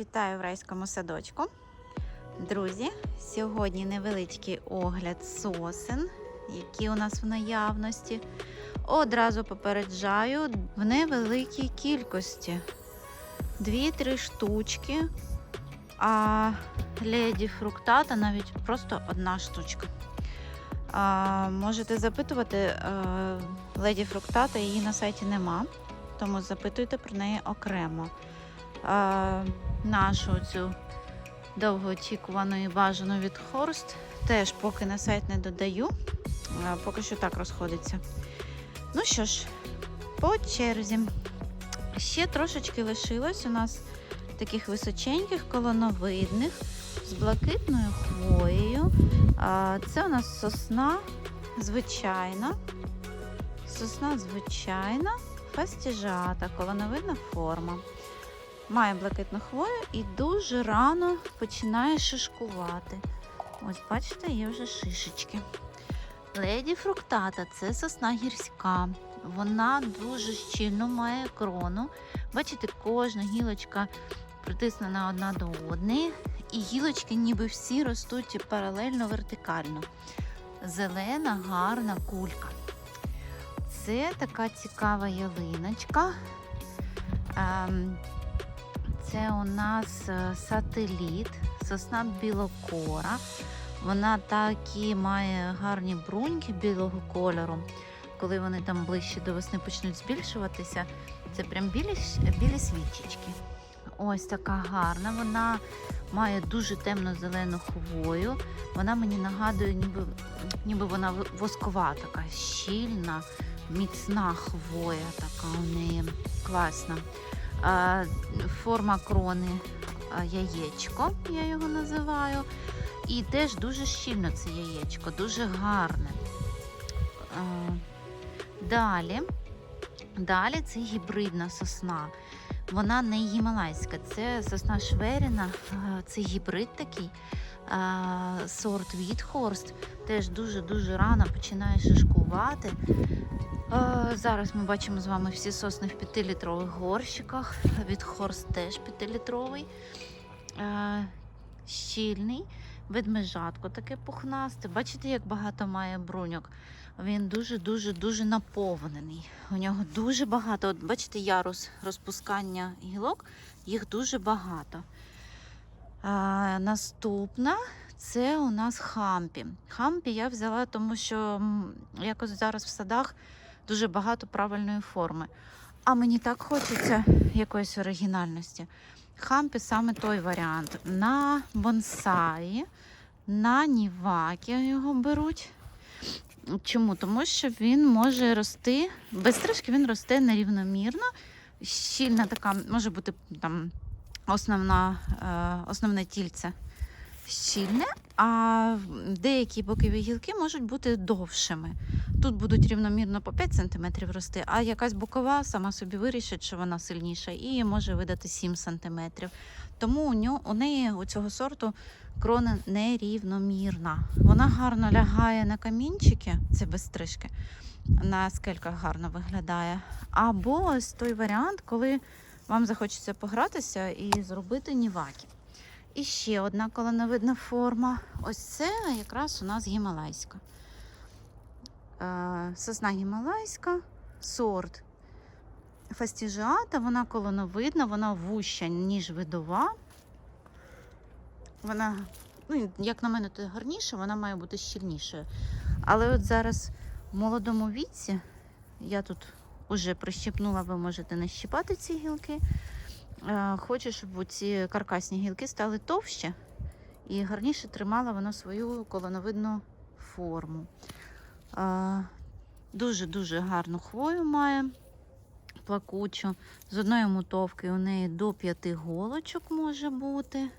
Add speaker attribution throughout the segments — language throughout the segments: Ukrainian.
Speaker 1: Вітаю в райському садочку. Друзі, сьогодні невеличкий огляд сосен, які у нас в наявності. Одразу попереджаю в невеликій кількості. Дві-три штучки, а леді фруктата навіть просто одна штучка. А, можете запитувати, е, леді фруктата її на сайті нема, тому запитуйте про неї окремо. А, нашу цю довгоочікувану і бажану від Хорст теж поки на сайт не додаю, поки що так розходиться. Ну що ж, по черзі. Ще трошечки лишилось у нас таких височеньких, колоновидних з блакитною хвоєю. Це у нас сосна звичайна. Сосна звичайна, фастіжата, колоновидна форма. Має блакитну хвою і дуже рано починає шишкувати. Ось, бачите, є вже шишечки. Леді фруктата це сосна гірська. Вона дуже щільно має крону. Бачите, кожна гілочка притиснена одна до одної, і гілочки ніби всі ростуть паралельно вертикально. Зелена, гарна кулька. Це така цікава ялиночка. Ем, Це у нас е, сателіт, сосна білокора. Вона такі має гарні бруньки білого кольору. Коли вони там ближче до весни почнуть збільшуватися, це прям білі, білі свічечки. Ось така гарна. Вона має дуже темно-зелену хвою. Вона мені нагадує, ніби, ніби вона воскова, така щільна, міцна хвоя, така у неї класна. Форма крони яєчко, я його називаю. І теж дуже щільно це яєчко, дуже гарне. Далі, далі це гібридна сосна. Вона не гімалайська, це сосна Шверіна, це гібрид такий. Сорт Вітхорст теж дуже-дуже рано починає шишкувати. Е, Зараз ми бачимо з вами всі сосни в 5-літрових горщиках. Від Хорст теж 5-літровий. Е, Щільний, ведмежатко таке пухнасте. Бачите, як багато має бруньок. Він дуже-дуже дуже наповнений. У нього дуже багато. От бачите, ярус розпускання гілок, їх дуже багато. А, наступна це у нас хампі. Хампі я взяла, тому що якось зараз в садах дуже багато правильної форми. А мені так хочеться якоїсь оригінальності. Хампі саме той варіант. На бонсаї, на нівакі його беруть. Чому? Тому що він може рости, без стрижки він росте нерівномірно. Щільна така, може бути там основна, е, основне тільце щільне, а деякі бокові гілки можуть бути довшими. Тут будуть рівномірно по 5 см рости, а якась бокова сама собі вирішить, що вона сильніша, і може видати 7 см. Тому у, нього, у неї у цього сорту крона нерівномірна. Вона гарно лягає на камінчики, це без стрижки, на скельках гарно виглядає. Або ось той варіант, коли вам захочеться погратися і зробити ніваки. І ще одна колоновидна форма. Ось це якраз у нас гімалайська. Е, Сосна гімалайська, сорт фастіжіата, вона колоновидна, вона вуща, ніж видова. Вона, ну, як на мене, то гарніша, вона має бути щільнішою. Але от зараз в молодому віці, я тут уже прищепнула, ви можете не щіпати ці гілки. Е, Хочу, щоб ці каркасні гілки стали товще і гарніше тримала вона свою колоновидну форму. Е, Дуже-дуже гарну хвою має плакучу. З одної мотовки у неї до п'яти голочок може бути.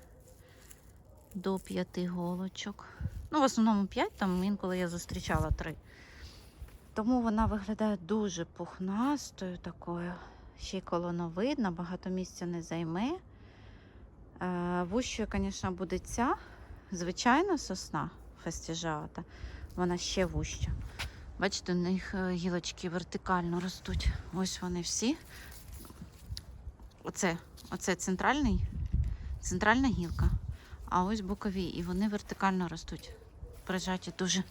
Speaker 1: До п'яти голочок. Ну, в основному п'ять, там інколи я зустрічала три. Тому вона виглядає дуже пухнастою такою. Ще й колоновидна, багато місця не займе. Вущою, звісно, буде ця звичайна сосна фестіжата. Вона ще вуща. Бачите, у них е, гілочки вертикально ростуть. Ось вони всі. Оце, оце центральний центральна гілка, а ось бокові, і вони вертикально ростуть, прижаті дуже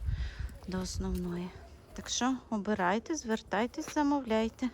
Speaker 1: до основної. Так що обирайте, звертайтесь, замовляйте.